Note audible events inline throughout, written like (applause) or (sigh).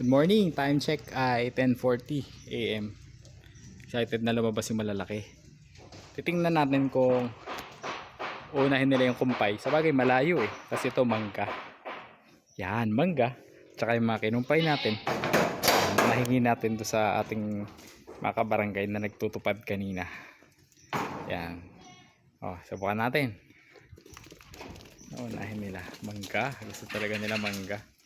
Good morning, time check ay 10.40 AM Excited na lumabas yung malalaki. Titingnan natin kung unahin nila yung kumpay. Sa bagay malayo eh, kasi ito mangga. Yan, mangga. Tsaka yung mga kinumpay natin. Mahingi natin to sa ating mga kabarangay na nagtutupad kanina. Yan. Oh, subukan natin. Unahin nila, mangga. Gusto talaga nila mangga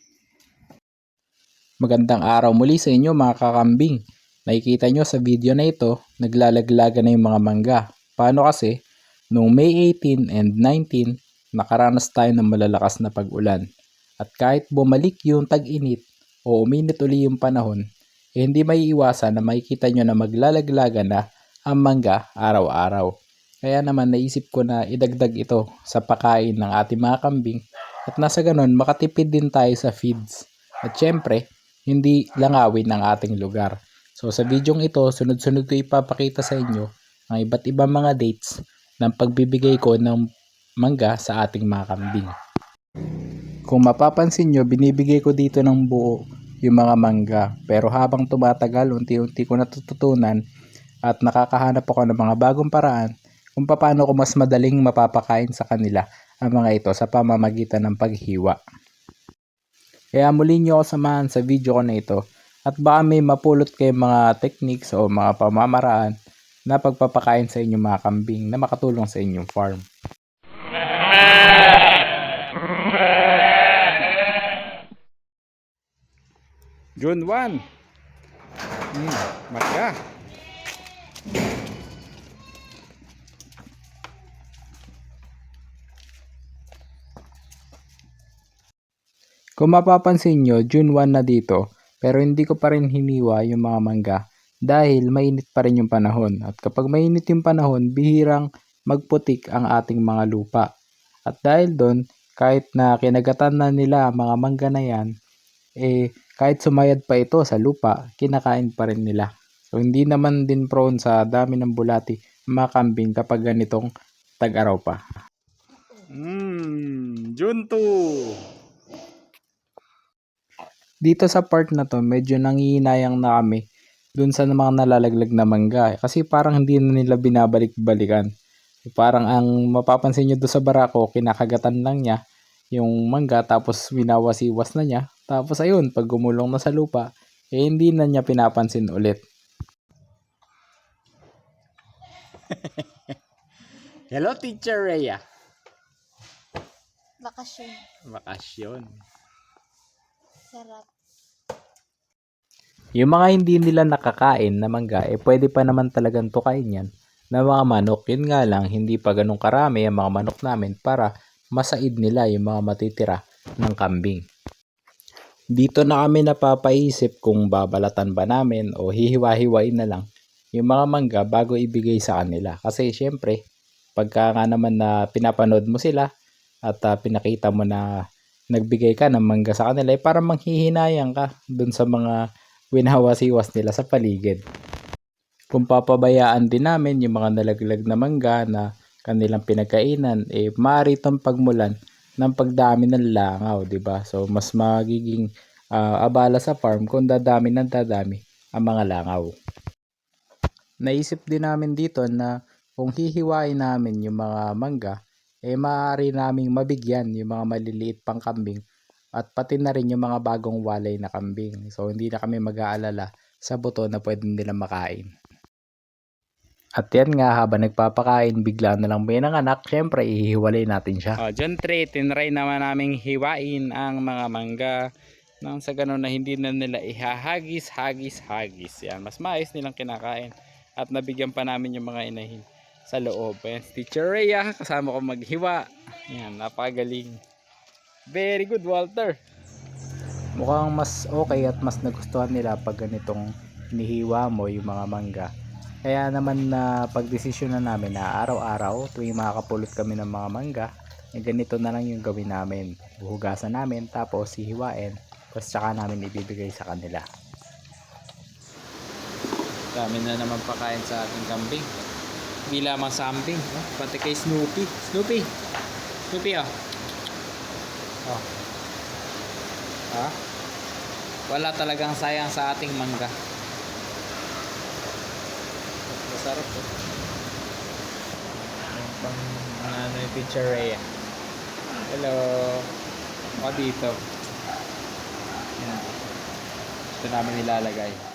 Magandang araw muli sa inyo mga kakambing. Nakikita nyo sa video na ito, naglalaglaga na yung mga mangga. Paano kasi? Noong May 18 and 19, nakaranas tayo ng malalakas na pag-ulan. At kahit bumalik yung tag-init o uminit uli yung panahon, eh hindi may iwasan na makikita nyo na maglalaglaga na ang mangga araw-araw. Kaya naman naisip ko na idagdag ito sa pakain ng ating mga kambing at nasa ganon makatipid din tayo sa feeds. At syempre, hindi langawin ang ating lugar. So sa videong ito, sunod-sunod ko ipapakita sa inyo ang iba't ibang mga dates ng pagbibigay ko ng mangga sa ating mga kambing. Kung mapapansin nyo, binibigay ko dito ng buo yung mga mangga. Pero habang tumatagal, unti-unti ko natututunan at nakakahanap ako ng mga bagong paraan kung paano ko mas madaling mapapakain sa kanila ang mga ito sa pamamagitan ng paghiwa. Kaya muli nyo ako samahan sa video ko na ito at baka may mapulot kayo mga techniques o mga pamamaraan na pagpapakain sa inyong mga kambing na makatulong sa inyong farm. June 1 Hmm, masya. Kung mapapansin nyo, June 1 na dito, pero hindi ko pa rin hiniwa yung mga mangga dahil mainit pa rin yung panahon. At kapag mainit yung panahon, bihirang magputik ang ating mga lupa. At dahil doon, kahit na kinagatan na nila mga mangga na yan, eh kahit sumayad pa ito sa lupa, kinakain pa rin nila. So hindi naman din prone sa dami ng bulati mga kambing kapag ganitong tag-araw pa. Mmm, June 2! Dito sa part na to, medyo nangihinayang na kami dun sa mga nalalaglag na mangga. eh. Kasi parang hindi na nila binabalik-balikan. Parang ang mapapansin nyo doon sa barako, kinakagatan lang niya yung mangga tapos winawasiwas na niya. Tapos ayun, pag gumulong na sa lupa, eh hindi na niya pinapansin ulit. (laughs) Hello, Teacher Rhea. Bakasyon. Bakasyon. Sarap. Yung mga hindi nila nakakain na mangga, eh pwede pa naman talagang tukain yan na mga manok. Yun nga lang, hindi pa ganun karami ang mga manok namin para masaid nila yung mga matitira ng kambing. Dito na kami napapaisip kung babalatan ba namin o hihiwa-hiwain na lang yung mga mangga bago ibigay sa kanila. Kasi syempre, pagka nga naman na pinapanood mo sila at ah, pinakita mo na nagbigay ka ng mangga sa kanila, eh parang manghihinayang ka dun sa mga winawasiwas nila sa paligid. Kung papabayaan din namin yung mga nalaglag na mangga na kanilang pinagkainan, eh maaari itong pagmulan ng pagdami ng langaw, di ba? So mas magiging ah, abala sa farm kung dadami ng dadami ang mga langaw. Naisip din namin dito na kung hihiwain namin yung mga mangga, eh maaari naming mabigyan yung mga maliliit pang kambing at pati na rin yung mga bagong walay na kambing. So hindi na kami mag-aalala sa buto na pwede nila makain. At yan nga, habang nagpapakain, bigla na lang may nanganak, syempre ihiwalay natin siya. Oh, John 3, tinry naman naming hiwain ang mga mangga nang sa ganun na hindi na nila ihahagis, hagis, hagis. Yan, mas maayos nilang kinakain. At nabigyan pa namin yung mga inahin sa loob. Ayan, Teacher Rhea, kasama ko maghiwa. Yan, napagaling. Very good, Walter. Mukhang mas okay at mas nagustuhan nila pag ganitong nihiwa mo yung mga mangga. Kaya naman na pagdesisyon na namin na araw-araw tuwing makakapulot kami ng mga mangga, eh ganito na lang yung gawin namin. Buhugasan namin tapos hihiwain tapos tsaka namin ibibigay sa kanila. Dami na naman pakain sa ating kambing. Hindi lamang sa no? pati kay Snoopy. Snoopy! Snoopy oh. Oh. Ha? Wala talagang sayang sa ating mangga. Masarap to. Yung pang ano yung pizzeria. Hello. Ako dito. Yan. Ito namin nilalagay.